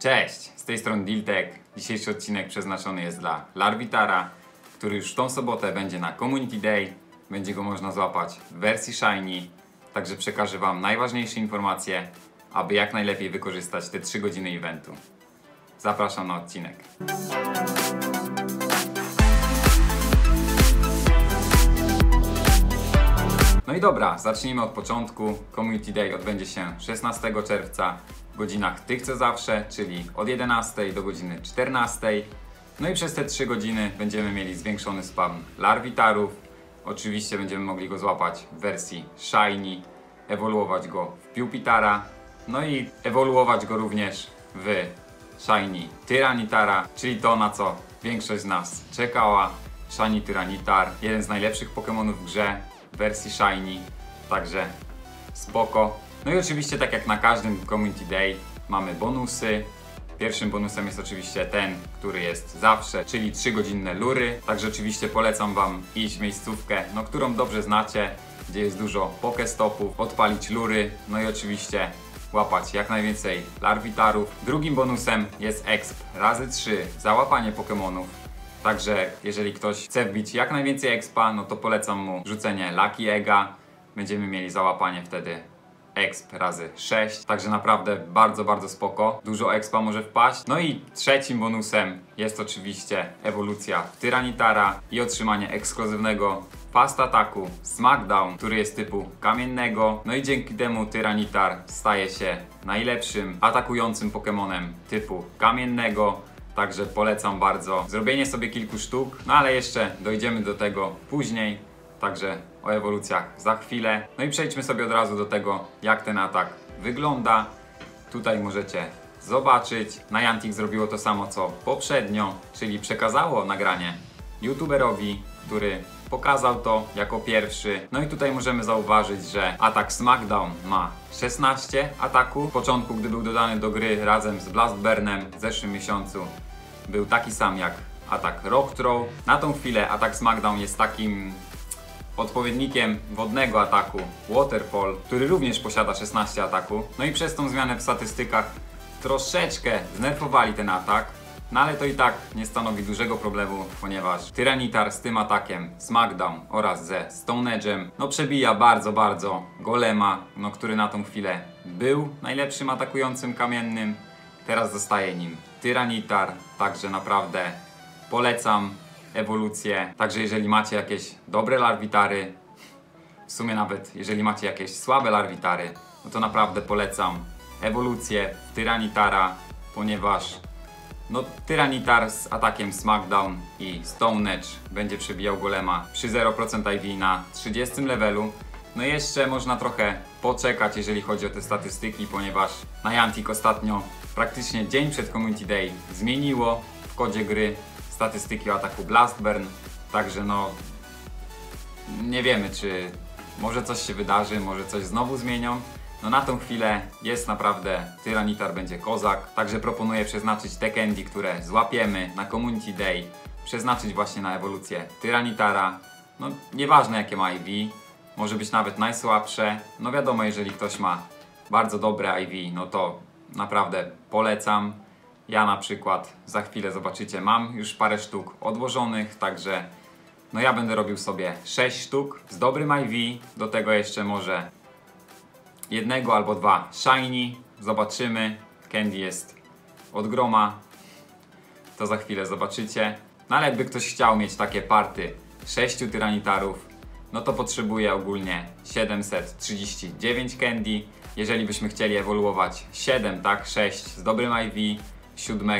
Cześć, z tej strony Diltek. Dzisiejszy odcinek przeznaczony jest dla Larvitara, który już w tą sobotę będzie na Community Day. Będzie go można złapać w wersji Shiny, także przekażę Wam najważniejsze informacje, aby jak najlepiej wykorzystać te 3 godziny eventu. Zapraszam na odcinek. No i dobra, zacznijmy od początku. Community Day odbędzie się 16 czerwca godzinach tych co zawsze, czyli od 11 do godziny 14. No i przez te 3 godziny będziemy mieli zwiększony spam larwitarów. Oczywiście będziemy mogli go złapać w wersji Shiny, ewoluować go w Piupitara, no i ewoluować go również w Shiny Tyranitara, czyli to na co większość z nas czekała. Shiny Tyranitar, jeden z najlepszych Pokémonów w grze w wersji Shiny, także spoko. No i oczywiście tak jak na każdym Community Day mamy bonusy. Pierwszym bonusem jest oczywiście ten, który jest zawsze, czyli 3-godzinne lury. Także oczywiście polecam Wam iść w miejscówkę, no, którą dobrze znacie, gdzie jest dużo pokestopów, odpalić lury, no i oczywiście łapać jak najwięcej larwitarów. Drugim bonusem jest exp razy 3 za łapanie Pokémonów. Także jeżeli ktoś chce wbić jak najwięcej expa, no to polecam mu rzucenie Lucky Egga. Będziemy mieli załapanie wtedy exp razy 6. Także naprawdę bardzo, bardzo spoko. Dużo expa może wpaść. No i trzecim bonusem jest oczywiście ewolucja Tyranitara i otrzymanie ekskluzywnego fast ataku Smackdown, który jest typu kamiennego. No i dzięki temu Tyranitar staje się najlepszym atakującym Pokémonem typu kamiennego. Także polecam bardzo zrobienie sobie kilku sztuk, no ale jeszcze dojdziemy do tego później. Także o ewolucjach za chwilę. No i przejdźmy sobie od razu do tego, jak ten atak wygląda. Tutaj możecie zobaczyć. Niantic zrobiło to samo co poprzednio, czyli przekazało nagranie youtuberowi, który pokazał to jako pierwszy. No i tutaj możemy zauważyć, że atak Smackdown ma 16 ataku. W początku, gdy był dodany do gry razem z Blastburnem w zeszłym miesiącu, był taki sam jak atak Rock Throw. Na tą chwilę atak Smackdown jest takim odpowiednikiem wodnego ataku Waterfall, który również posiada 16 ataku. No i przez tą zmianę w statystykach troszeczkę znerfowali ten atak. No ale to i tak nie stanowi dużego problemu, ponieważ Tyranitar z tym atakiem, Smackdown oraz ze Stone Edge'em, no przebija bardzo, bardzo Golema, no który na tą chwilę był najlepszym atakującym kamiennym. Teraz zostaje nim Tyranitar, także naprawdę polecam ewolucję. Także jeżeli macie jakieś dobre larwitary, w sumie nawet jeżeli macie jakieś słabe larwitary, no to naprawdę polecam ewolucję Tyranitara, ponieważ no, Tyranitar z atakiem Smackdown i Stone Edge będzie przebijał golema przy 0% IV na 30 levelu. No jeszcze można trochę poczekać, jeżeli chodzi o te statystyki, ponieważ Niantic ostatnio, praktycznie dzień przed Community Day, zmieniło w kodzie gry statystyki o ataku Blastburn. Także no, nie wiemy, czy może coś się wydarzy, może coś znowu zmienią. No na tą chwilę jest naprawdę Tyranitar będzie kozak, także proponuję przeznaczyć te candy, które złapiemy na Community Day, przeznaczyć właśnie na ewolucję Tyranitara. No nieważne jakie ma IV, może być nawet najsłabsze. No wiadomo, jeżeli ktoś ma bardzo dobre IV, no to naprawdę polecam. Ja na przykład za chwilę zobaczycie, mam już parę sztuk odłożonych, także no ja będę robił sobie 6 sztuk z dobrym IV, do tego jeszcze może jednego albo dwa shiny. Zobaczymy. Candy jest od groma. To za chwilę zobaczycie. No ale jakby ktoś chciał mieć takie party 6 tyranitarów, no to potrzebuje ogólnie 739 candy. Jeżeli byśmy chcieli ewoluować 7, tak, 6 z dobrym IV, 7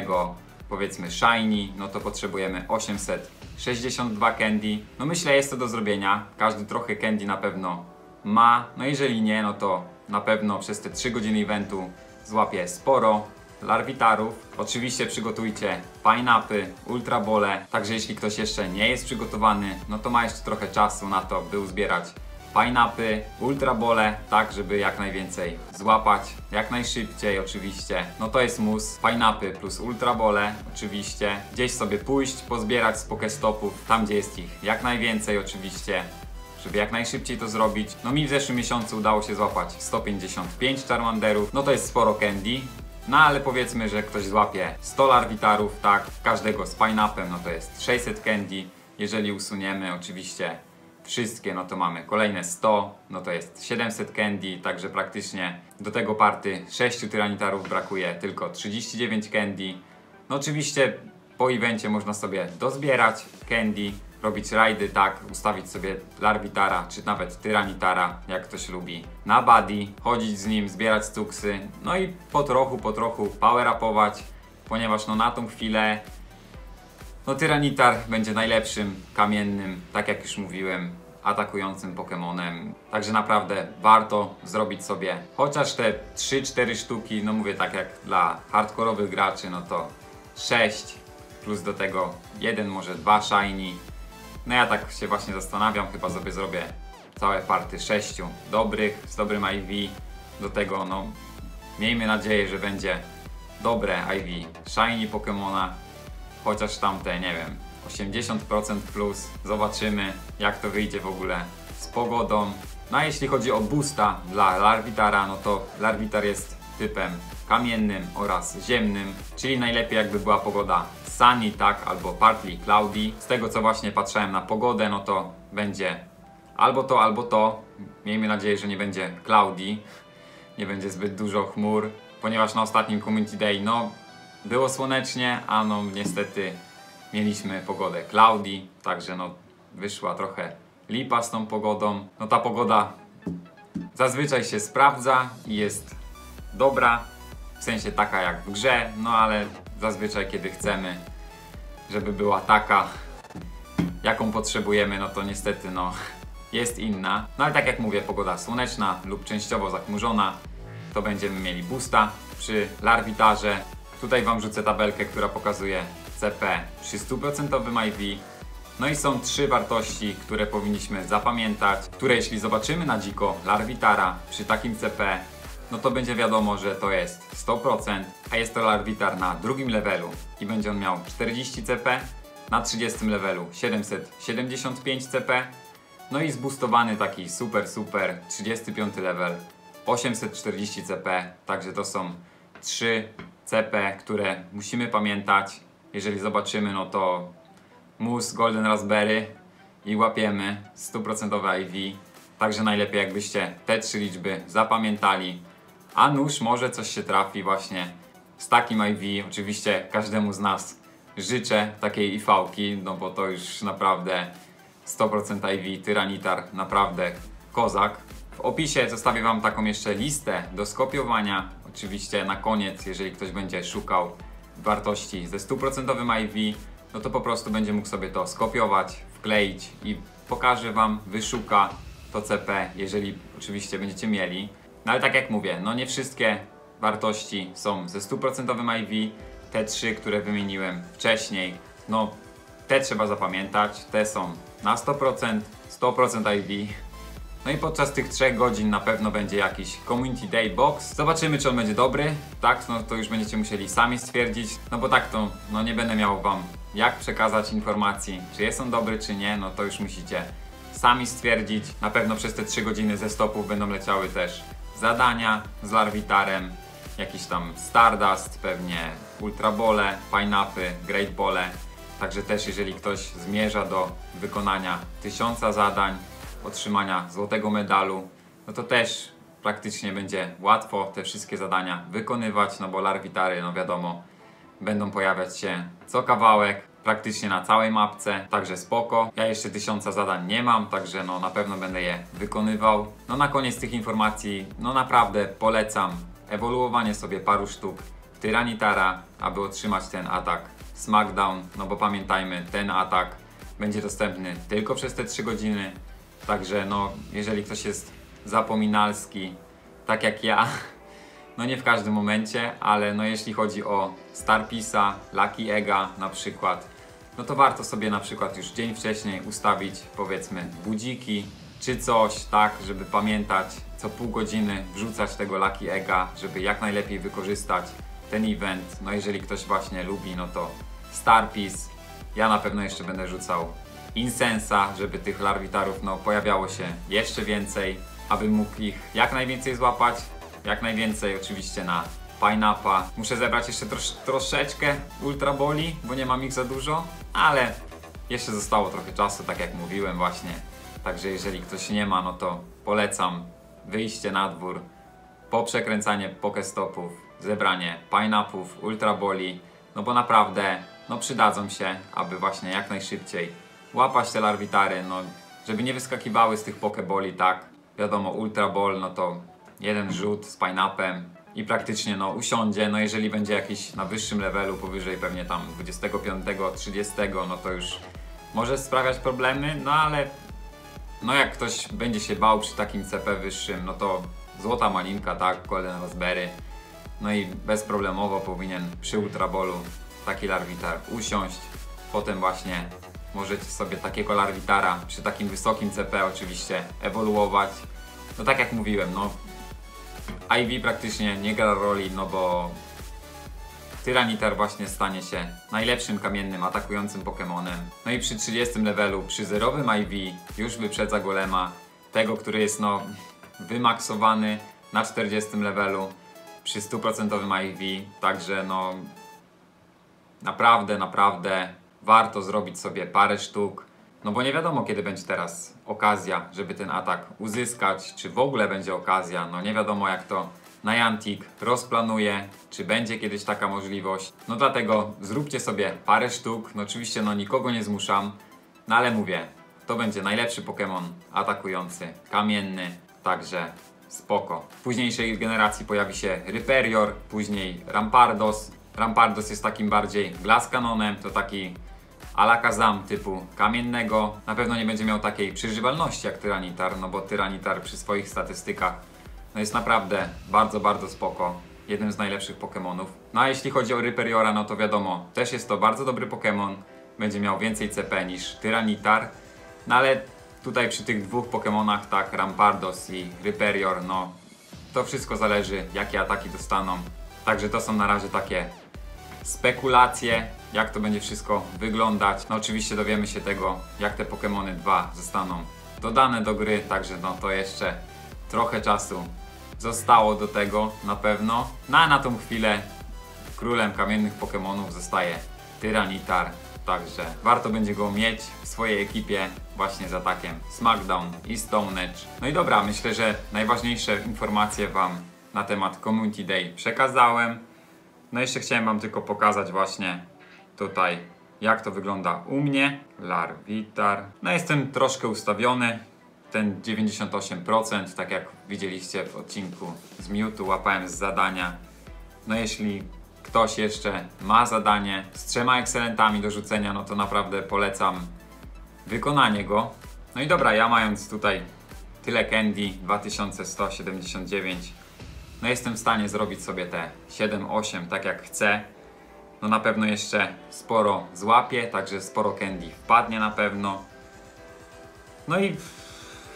powiedzmy shiny, no to potrzebujemy 862 candy. No myślę jest to do zrobienia. Każdy trochę candy na pewno ma. No jeżeli nie, no to na pewno przez te 3 godziny eventu złapie sporo larwitarów. Oczywiście przygotujcie pineapy, ultrabole, także jeśli ktoś jeszcze nie jest przygotowany, no to ma jeszcze trochę czasu na to, by uzbierać pineapy, ultrabole, tak żeby jak najwięcej złapać, jak najszybciej oczywiście. No to jest mus, pineapy plus ultrabole oczywiście. Gdzieś sobie pójść, pozbierać z pokestopów, tam gdzie jest ich jak najwięcej oczywiście żeby jak najszybciej to zrobić. No mi w zeszłym miesiącu udało się złapać 155 Charmanderów, no to jest sporo candy. No ale powiedzmy, że ktoś złapie 100 larwitarów, tak, każdego z pineapem, no to jest 600 candy. Jeżeli usuniemy oczywiście wszystkie, no to mamy kolejne 100, no to jest 700 candy, także praktycznie do tego party 6 tyranitarów brakuje tylko 39 candy. No oczywiście po evencie można sobie dozbierać candy, robić rajdy, tak, ustawić sobie larwitara, czy nawet tyranitara, jak ktoś lubi, na buddy, chodzić z nim, zbierać cuksy, no i po trochu, po trochu power upować, ponieważ no na tą chwilę no Tyranitar będzie najlepszym kamiennym, tak jak już mówiłem, atakującym Pokemonem. Także naprawdę warto zrobić sobie chociaż te 3-4 sztuki, no mówię tak jak dla hardkorowych graczy, no to 6 plus do tego jeden, może dwa shiny. No ja tak się właśnie zastanawiam, chyba sobie zrobię całe party 6 dobrych, z dobrym IV. Do tego no miejmy nadzieję, że będzie dobre IV shiny Pokemona chociaż tamte, nie wiem, 80% plus. Zobaczymy, jak to wyjdzie w ogóle z pogodą. No a jeśli chodzi o boosta dla Larvitara, no to Larvitar jest typem kamiennym oraz ziemnym, czyli najlepiej jakby była pogoda sunny, tak, albo partly cloudy. Z tego co właśnie patrzyłem na pogodę, no to będzie albo to, albo to. Miejmy nadzieję, że nie będzie cloudy, nie będzie zbyt dużo chmur, ponieważ na ostatnim Community Day, no było słonecznie, a no niestety mieliśmy pogodę cloudy, także no wyszła trochę lipa z tą pogodą. No ta pogoda zazwyczaj się sprawdza i jest dobra, w sensie taka jak w grze, no ale zazwyczaj kiedy chcemy, żeby była taka, jaką potrzebujemy, no to niestety no jest inna. No ale tak jak mówię, pogoda słoneczna lub częściowo zachmurzona, to będziemy mieli boosta przy larwitarze. Tutaj Wam rzucę tabelkę, która pokazuje CP przy 100% IV. No i są trzy wartości, które powinniśmy zapamiętać, które jeśli zobaczymy na dziko larwitara przy takim CP, no to będzie wiadomo, że to jest 100%, a jest to larwitar na drugim levelu i będzie on miał 40 CP, na 30 levelu 775 CP, no i zboostowany taki super super 35 level 840 CP, także to są trzy CP, które musimy pamiętać. Jeżeli zobaczymy, no to mus Golden Raspberry i łapiemy 100% IV. Także najlepiej jakbyście te trzy liczby zapamiętali. A nuż może coś się trafi właśnie z takim IV. Oczywiście każdemu z nas życzę takiej IV-ki, no bo to już naprawdę 100% IV, Tyranitar, naprawdę kozak. W opisie zostawię Wam taką jeszcze listę do skopiowania. Oczywiście na koniec, jeżeli ktoś będzie szukał wartości ze 100% IV, no to po prostu będzie mógł sobie to skopiować, wkleić i pokaże Wam, wyszuka to CP, jeżeli oczywiście będziecie mieli. No ale tak jak mówię, no nie wszystkie wartości są ze 100% IV. Te trzy, które wymieniłem wcześniej, no te trzeba zapamiętać, te są na 100%, 100% IV. No i podczas tych 3 godzin na pewno będzie jakiś Community Day Box. Zobaczymy, czy on będzie dobry. Tak, no to już będziecie musieli sami stwierdzić. No bo tak to, no nie będę miał Wam jak przekazać informacji, czy jest on dobry, czy nie, no to już musicie sami stwierdzić. Na pewno przez te 3 godziny ze stopów będą leciały też zadania z Larvitarem, jakiś tam Stardust, pewnie Ultrabole, Pineapy, Great Bole. Także też jeżeli ktoś zmierza do wykonania tysiąca zadań, otrzymania złotego medalu, no to też praktycznie będzie łatwo te wszystkie zadania wykonywać, no bo larwitary, no wiadomo, będą pojawiać się co kawałek, praktycznie na całej mapce, także spoko. Ja jeszcze tysiąca zadań nie mam, także no na pewno będę je wykonywał. No na koniec tych informacji, no naprawdę polecam ewoluowanie sobie paru sztuk Tyranitara, aby otrzymać ten atak Smackdown, no bo pamiętajmy, ten atak będzie dostępny tylko przez te 3 godziny, także no jeżeli ktoś jest zapominalski, tak jak ja, no nie w każdym momencie, ale no jeśli chodzi o Starpisa, Lucky Ega na przykład, no to warto sobie na przykład już dzień wcześniej ustawić powiedzmy budziki czy coś, tak, żeby pamiętać co pół godziny wrzucać tego Lucky Ega, żeby jak najlepiej wykorzystać ten event. No jeżeli ktoś właśnie lubi, no to Starpis. Ja na pewno jeszcze będę rzucał Insensa, żeby tych larwitarów no, pojawiało się jeszcze więcej, aby mógł ich jak najwięcej złapać, jak najwięcej oczywiście na Pineappa. Muszę zebrać jeszcze trosz, troszeczkę Ultra Boli, bo nie mam ich za dużo, ale jeszcze zostało trochę czasu, tak jak mówiłem właśnie. Także jeżeli ktoś nie ma, no to polecam wyjście na dwór, poprzekręcanie pokestopów, zebranie pineapów, ultra boli, no bo naprawdę no przydadzą się, aby właśnie jak najszybciej łapać te larwitary, no żeby nie wyskakiwały z tych pokeboli, tak, wiadomo ultra ball, no to jeden rzut z pineapem i praktycznie no usiądzie, no jeżeli będzie jakiś na wyższym levelu, powyżej pewnie tam 25, 30, no to już może sprawiać problemy, no ale no jak ktoś będzie się bał przy takim CP wyższym, no to złota malinka, tak, golden raspberry. No i bezproblemowo powinien przy ultrabolu taki larwitar usiąść. Potem właśnie możecie sobie takiego larwitara przy takim wysokim CP oczywiście ewoluować. No tak jak mówiłem, no IV praktycznie nie gra roli, no bo Tyranitar właśnie stanie się najlepszym kamiennym atakującym Pokemonem. No i przy 30 levelu, przy zerowym IV już wyprzedza Golema, tego, który jest no wymaksowany na 40 levelu przy 100% IV, także no naprawdę, naprawdę warto zrobić sobie parę sztuk, no bo nie wiadomo kiedy będzie teraz okazja, żeby ten atak uzyskać, czy w ogóle będzie okazja, no nie wiadomo jak to Niantic rozplanuje, czy będzie kiedyś taka możliwość. No dlatego zróbcie sobie parę sztuk, no oczywiście no nikogo nie zmuszam, no ale mówię, to będzie najlepszy Pokémon atakujący, kamienny, także spoko. W późniejszej generacji pojawi się Rhyperior, później Rampardos. Rampardos jest takim bardziej Glass Canonem, to taki Alakazam typu kamiennego. Na pewno nie będzie miał takiej przeżywalności jak Tyranitar, no bo Tyranitar przy swoich statystykach no jest naprawdę bardzo, bardzo spoko. Jednym z najlepszych Pokémonów. No a jeśli chodzi o Rhyperiora, no to wiadomo, też jest to bardzo dobry Pokémon. Będzie miał więcej CP niż Tyranitar. No ale tutaj przy tych dwóch Pokémonach, tak, Rampardos i Rhyperior, no to wszystko zależy, jakie ataki dostaną. Także to są na razie takie spekulacje, jak to będzie wszystko wyglądać. No oczywiście dowiemy się tego, jak te Pokémony 2 zostaną dodane do gry, także no to jeszcze trochę czasu zostało do tego na pewno. No a na tą chwilę królem kamiennych Pokémonów zostaje Tyranitar. Także warto będzie go mieć w swojej ekipie właśnie z atakiem SmackDown i Stone Edge. No i dobra, myślę, że najważniejsze informacje Wam na temat Community Day przekazałem. No jeszcze chciałem Wam tylko pokazać właśnie tutaj jak to wygląda u mnie. Larvitar. No jestem troszkę ustawiony. Ten 98%, tak jak widzieliście w odcinku z Mewtwo, łapałem z zadania. No jeśli ktoś jeszcze ma zadanie z trzema ekscelentami do rzucenia, no to naprawdę polecam wykonanie go. No i dobra, ja mając tutaj tyle candy, 2179, no jestem w stanie zrobić sobie te 7-8 tak jak chcę. No na pewno jeszcze sporo złapię, także sporo candy wpadnie na pewno. No i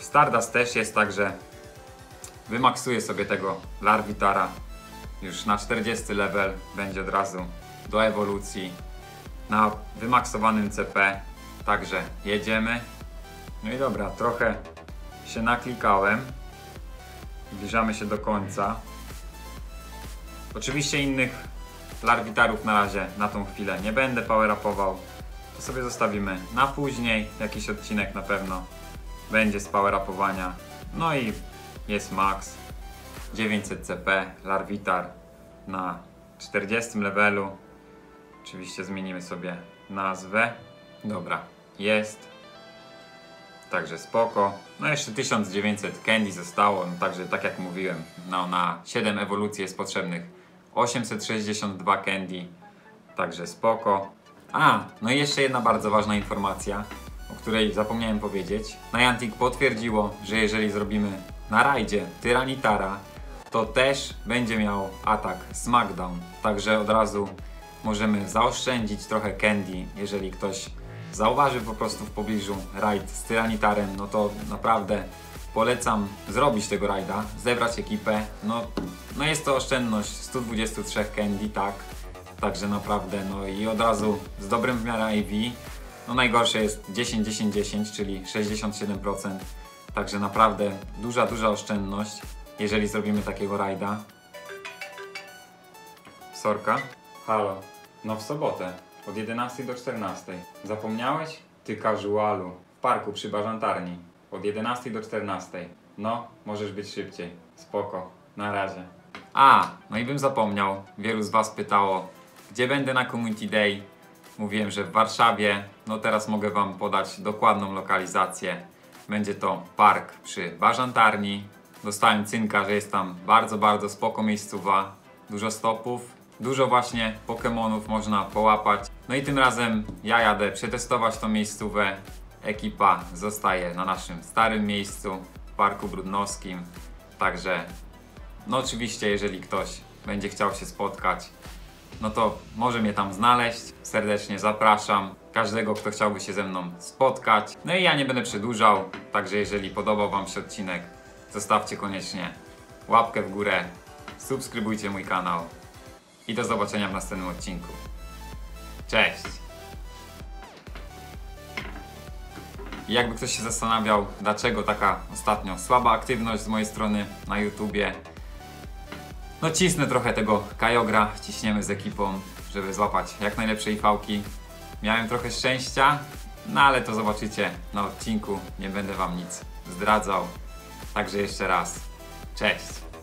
Stardust też jest, także wymaksuję sobie tego Larvitara. Już na 40 level będzie od razu do ewolucji. Na wymaksowanym CP także jedziemy. No i dobra, trochę się naklikałem. Zbliżamy się do końca oczywiście innych larwitarów na razie na tą chwilę nie będę power upował to sobie zostawimy na później jakiś odcinek na pewno będzie z power upowania no i jest max 900 CP, Larvitar na 40 levelu. Oczywiście zmienimy sobie nazwę. Dobra, jest. Także spoko. No jeszcze 1900 candy zostało, no także tak jak mówiłem, no na 7 ewolucji jest potrzebnych 862 candy. Także spoko. A, no i jeszcze jedna bardzo ważna informacja, o której zapomniałem powiedzieć. Niantic potwierdziło, że jeżeli zrobimy na rajdzie Tyranitara, to też będzie miał atak SmackDown. Także od razu możemy zaoszczędzić trochę candy, jeżeli ktoś zauważy po prostu w pobliżu raid z Tyranitarem, no to naprawdę polecam zrobić tego rajda, zebrać ekipę. No, no jest to oszczędność 123 candy, tak. Także naprawdę, no i od razu z dobrym w miarę IV. No najgorsze jest 10-10-10, czyli 67%. Także naprawdę duża, duża oszczędność jeżeli zrobimy takiego rajda. Sorka? Halo. No w sobotę. Od 11 do 14. Zapomniałeś? Ty casualu. W parku przy bażantarni. Od 11 do 14. No, możesz być szybciej. Spoko. Na razie. A, no i bym zapomniał. Wielu z Was pytało, gdzie będę na Community Day. Mówiłem, że w Warszawie. No teraz mogę Wam podać dokładną lokalizację. Będzie to park przy Bażantarni. Dostałem cynka, że jest tam bardzo, bardzo spoko miejscowa. Dużo stopów, dużo właśnie Pokemonów można połapać. No i tym razem ja jadę przetestować tą miejscówę. Ekipa zostaje na naszym starym miejscu w Parku Brudnowskim. Także no oczywiście, jeżeli ktoś będzie chciał się spotkać, no to może mnie tam znaleźć. Serdecznie zapraszam każdego, kto chciałby się ze mną spotkać. No i ja nie będę przedłużał, także jeżeli podobał Wam się odcinek, zostawcie koniecznie łapkę w górę, subskrybujcie mój kanał i do zobaczenia w następnym odcinku. Cześć! I jakby ktoś się zastanawiał, dlaczego taka ostatnio słaba aktywność z mojej strony na YouTubie, no cisnę trochę tego kajogra, ciśniemy z ekipą, żeby złapać jak najlepsze fałki. Miałem trochę szczęścia, no ale to zobaczycie na odcinku, nie będę wam nic zdradzał. Także jeszcze raz, cześć!